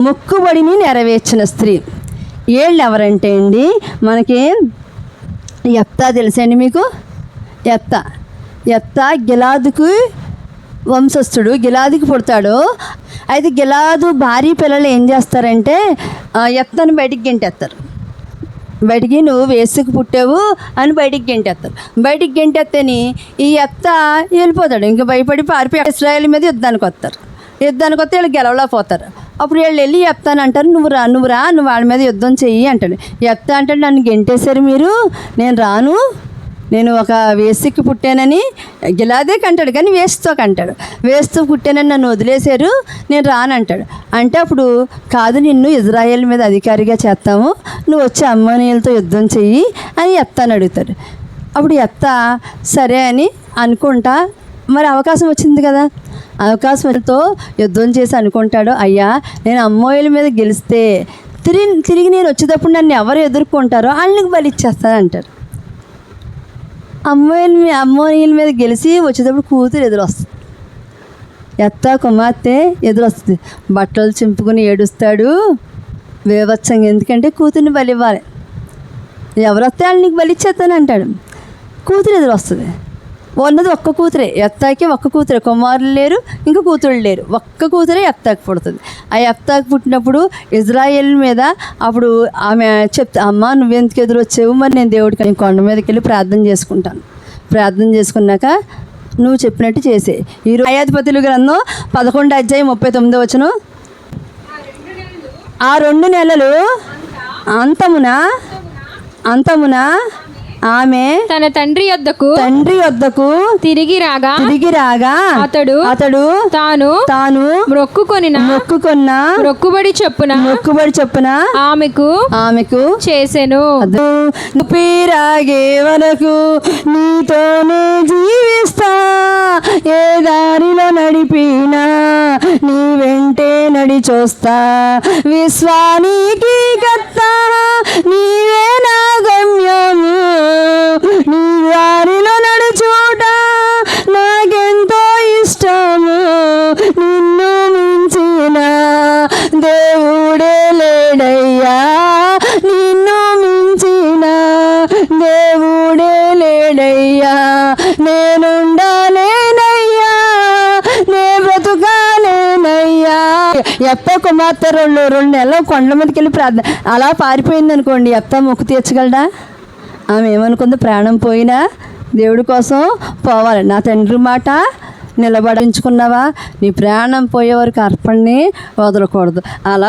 మొక్కుబడిని నెరవేర్చిన స్త్రీ. వీళ్ళు ఎవరంటే అండి? మనకి ఎత్తా తెలుసండి మీకు? ఎత్త ఎత్త గిలాదుకు వంశస్థుడు. గిలాదుకి పుడతాడు. అయితే గిలాదు భార్య పిల్లలు ఏం చేస్తారంటే ఆ, ఎత్తను బయటికి గెంటేస్తారు. బయటికి నువ్వు వేసుకు పుట్టావు అని బయటికి గెంటేస్తారు. బయటికి గెంటేస్తేని ఈ ఎత్త వెళ్ళిపోతాడు. ఇంకా భయపడి పారిపోయి ఇస్రాయల్ మీద యుద్ధానికి వస్తారు. యుద్ధానికి వస్తే వీళ్ళు గెలవలేకపోతారు. అప్పుడు వీళ్ళు వెళ్ళి చెప్తాను అంటారు నువ్వు రా నువ్వు రా నువ్వు వాళ్ళ మీద యుద్ధం చెయ్యి అంటాడు. చెప్తా అంటే నన్ను గెంటేశారు మీరు నేను రాను నేను ఒక వేసికి పుట్టానని గిలాదే కంటాడు కానీ వేస్తో కంటాడు. వేస్తూ పుట్టానని నన్ను వదిలేశారు నేను రానంటాడు అంటే అప్పుడు కాదు నిన్ను ఇజ్రాయెల్ మీద అధికారిగా చేస్తాము నువ్వు వచ్చి అమ్మనీయులతో యుద్ధం చెయ్యి అని ఎత్తాను అడుగుతాడు. అప్పుడు ఎత్త సరే అని అనుకుంటా మరి అవకాశం వచ్చింది కదా. అవకాశంతో యుద్ధం చేసి అనుకుంటాడు అయ్యా నేను అమ్మోయిల మీద గెలిస్తే తిరిగి తిరిగి నేను వచ్చేటప్పుడు నన్ను ఎవరు ఎదుర్కొంటారో వాళ్ళకి బలిచ్చేస్తాను అంటారు. అమ్మాయిల మీ అమ్మాయిల మీద గెలిచి వచ్చేటప్పుడు కూతురు ఎదురొస్తుంది. ఎత్త కుమార్తె ఎదురొస్తుంది. బట్టలు చింపుకుని ఏడుస్తాడు. వేవచ్చంగా ఎందుకంటే కూతుర్ని బలి ఇవ్వాలి ఎవరొస్తే వాళ్ళు నీకు బలి అంటాడు. కూతురు ఎదురు వస్తుంది ఉన్నది ఒక్క కూతురే. ఎత్తాకి ఒక్క కూతురే. కుమారులు లేరు ఇంకా కూతురు లేరు. ఒక్క కూతురే ఎత్తాకి పుడుతుంది. ఆ ఎత్తాకి పుట్టినప్పుడు ఇజ్రాయెల్ మీద అప్పుడు ఆమె చెప్తా అమ్మ నువ్వెందుకు ఎదురు వచ్చేవు మరి నేను దేవుడికి నేను కొండ మీదకి వెళ్ళి ప్రార్థన చేసుకుంటాను. ప్రార్థన చేసుకున్నాక నువ్వు చెప్పినట్టు చేసే. ఈ న్యాయాధిపతులు గ్రంథం పదకొండు అధ్యాయం ముప్పై తొమ్మిది వచ్చును ఆ రెండు నెలలు అంతమున? అంతమున? ఆమె తన తండ్రి యొద్దకు తండ్రి వద్దకు తిరిగి రాగా తిరిగి రాగా అతడు అతడు తాను తాను మొక్కుకొనిన మొక్కుకున్న మొక్కుబడి చొప్పున మొక్కుబడి చొప్పున ఆమెకు ఆమెకు చేసెను. పీరాగే వరకు నీతోనే జీవిస్తా. ఏ దారిలో నడిపినా నీ వెంటే నడి చూస్తా విశ్వానికి కత్తా. నీవే నా నిన్ను మించిన దేవుడే లేడయ్యా. నిన్ను మించిన దేవుడే లేడయ్యా. నేనుండలేనయ్యా. నే బ్రతుకాలేనయ్యా. ఎప్ప కుమార్తె రెండు రెండు నెలలు కొండ మీదకి వెళ్ళి ప్రార్థన అలా పారిపోయింది అనుకోండి ఎప్ప మొక్కు తీర్చగలడా? ఆమె ఏమనుకుంది? ప్రాణం పోయినా దేవుడి కోసం పోవాలి. నా తండ్రి మాట నిలబడించుకున్నావా? నీ ప్రాణం పోయే వరకు అర్పణని వదలకూడదు. అలా